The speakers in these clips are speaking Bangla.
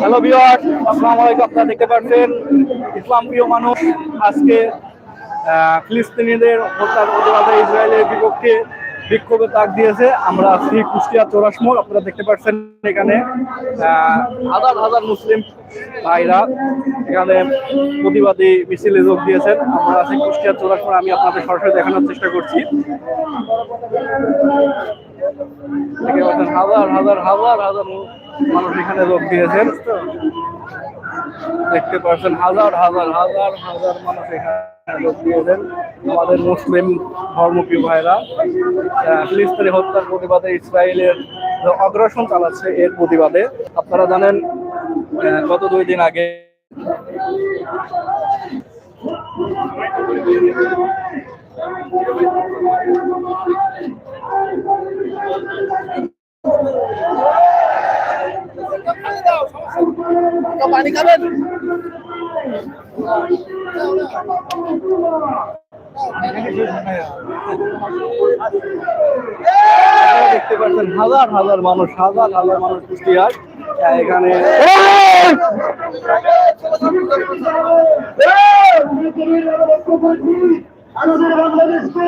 হ্যালো বিয়ার আসসালাম আলাইকুম, আপনারা দেখতে পাচ্ছেন ইসলাম প্রিয় মানুষ। আজকে ফিলিস্তিনিদের হত্যার প্রতিবাদে ইসরায়েলের বিপক্ষে বিক্ষোভে তাক দিয়েছে। আমরা আছি কুষ্টিয়া চৌরাসমোড় আপনারা দেখতে পাচ্ছেন এখানে হাজার হাজার মুসলিম ভাইরা এখানে প্রতিবাদী মিছিলে যোগ দিয়েছেন। আমরা আছি কুষ্টিয়া চৌরাসমোড় আমি আপনাদের সরাসরি দেখানোর চেষ্টা করছি। হাজার হাজার হাজার হাজার মানুষ এখানে যোগ দিয়েছেন। দেখতে পাচ্ছেন, হাজার হাজার হাজার হাজার মানুষ এখানে দিয়েছেন। আমাদের মুসলিম ধর্মপ্রিয় ভাইরা ফিলিস্তিনি হত্যার প্রতিবাদে ইসরায়েলের অগ্রাসন চালাচ্ছে এর প্রতিবাদে। আপনারা জানেন গত দুই দিন আগে পানি খাবেন? দেখতে পাচ্ছেন হাজার হাজার মানুষ হাজার হাজার মানুষ কুষ্টিয়ার এখানে আমাদের বাংলাদেশকে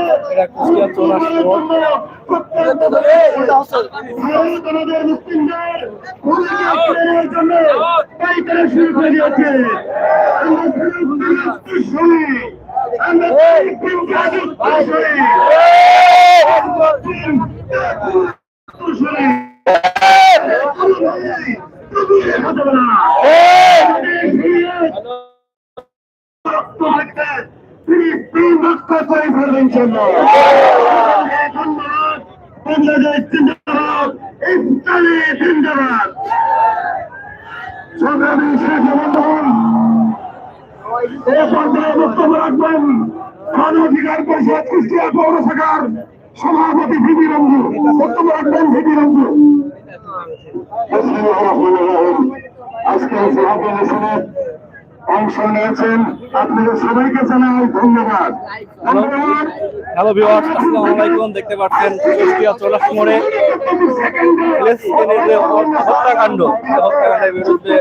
ভারতের মুসলিমদের ভূমিকা প্রেরণের জন্য শুরু করে দিয়েছে আমরা ফিলিস্তিনের শুনি আমরা ফিলিস্তিনকে শুনি শুনি হতে পারে না রক্ত থাকতে ফিলিস্তিন রক্ত করে ফেলবেন জন্য বাংলাদেশ জিন্দাবাদ ইসরায়েল জিন্দাবাদ। সংগ্রামী শেখ বন্ধুগণ এ পর্যায়ে বক্তব্য রাখবেন গণ অধিকার পরিষদ কুষ্টিয়া পৌর শাখার সভাপতি ভিবি রঞ্জু বক্তব্য রাখবেন ভিবি রঞ্জু আজকে সভাপতি অংশ নিয়েছেন। আপনাদের সবাইকে জানাই ধন্যবাদ। হ্যালো। ভিউয়ার্স আসসালামু আলাইকুম। দেখতে পাচ্ছেন কুষ্টিয়া চৌরাস্তা মোড়ে যে হত্যাকাণ্ড। হত্যাকাণ্ডের বিরুদ্ধে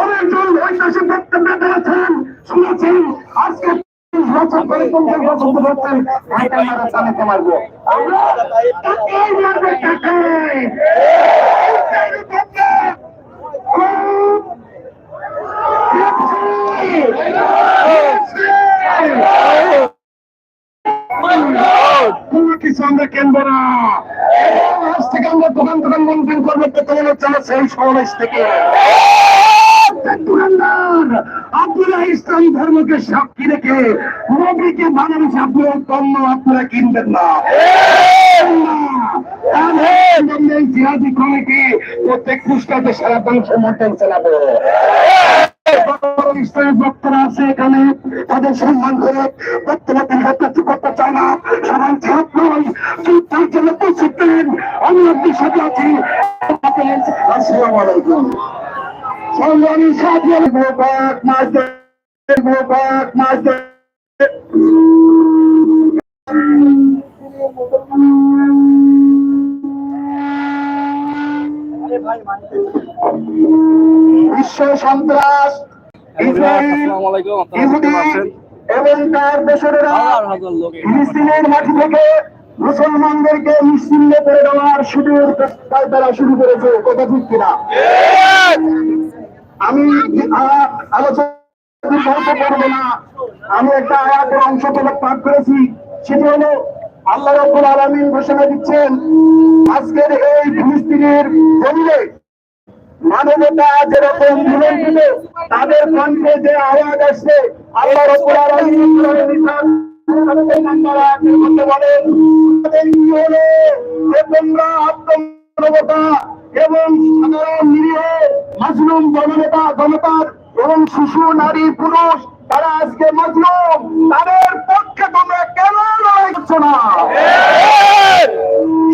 অনেকজন ঐতিহাসিক বক্তব্য দিয়েছেন শুনেছেন। আজকে ত্রিশ বছর ধরে পঞ্চাশ বছর ভাইটা মারা চালাতে পারব। আমরা টাকায় মারবো টাকায় কিছু আমরা কিনবো না। আজ থেকে আমরা দোকান দোকান বন্ধন করব হচ্ছে আমার সেই সমাবেশ থেকে। আপনারা ইসলাম ধর্মকে সাক্ষী রেখে নবীকে বানানো আপনারা পণ্য আপনারা কিনবেন না। জিহাদি প্রত্যেক সারা তাদের আমি আপনি সাথে আছি। সংগ্রামী সাথী মোবারক মাস মোবারক মাস বিশ্ব সন্ত্রাস এবং তার দেশেরা ফিলিস্তিনের মাটি থেকে মুসলমানদেরকে নিশ্চিন্ন করে দেওয়ার সুদূর তারা শুরু করেছে কথা ঠিক কিনা? আমি আলোচনা করতে পারব না। আমি একটা আয়াতের অংশ তোলা পাঠ করেছি। সেটি হলো, আল্লাহ রব্বুল আলামিন ঘোষণা দিচ্ছেন, আজকের এই ফিলিস্তিনের জমিনে মানবতা যেরকম জীবন ছিল তাদের কণ্ঠে যে আওয়াজ আসছে, আল্লাহ রব্বুল আলামিন এবং সাধারণ নিরীহ মাজলুম জননেতা, জনতার এবং শিশু, নারী, পুরুষ, তারা আজকে মাজলুম। তাদের পক্ষে তোমরা কেন লড়াই করছ না?